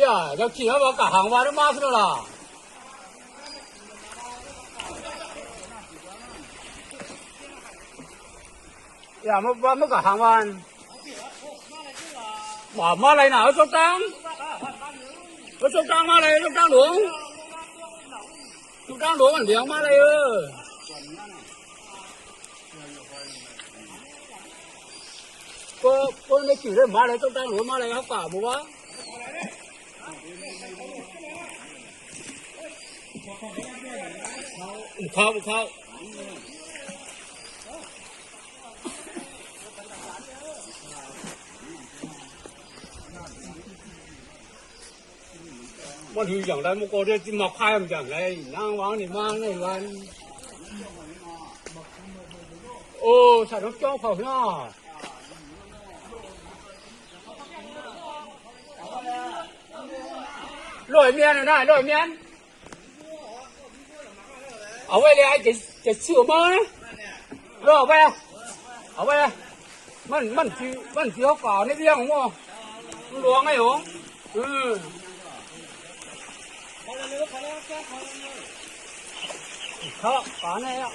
야, 야, 기가 막혀. 항마를 마스러라. 야, 뭐, 뭐, 뭐, 항만. 와, 뭐, lại nào, chốt trắng. Có chốt trắng mà lại, chốt trắng đúng. Chốt trắng đúng, mình liếng mà lại ư. Cô, cô, nó chỉ lên mà lại, chốt trắng đúng mà lại, hấp cả bố bác. เข้าเข้าวันคืออย่างไรมันก็ได้มาพายมอย่างไรนางวังนี่มาในวันโอ้ใสารเจ้าเขาเนาะลอยเมียนหนะลอยเมียน เอาไว้เลยไอ้จะจะเชื่อมาเออเอไปเอาไปมันมันคือมันคือเขาก่าในเรื่องของมันหลวงไอ้หงอืมเขาป่าเนี่ย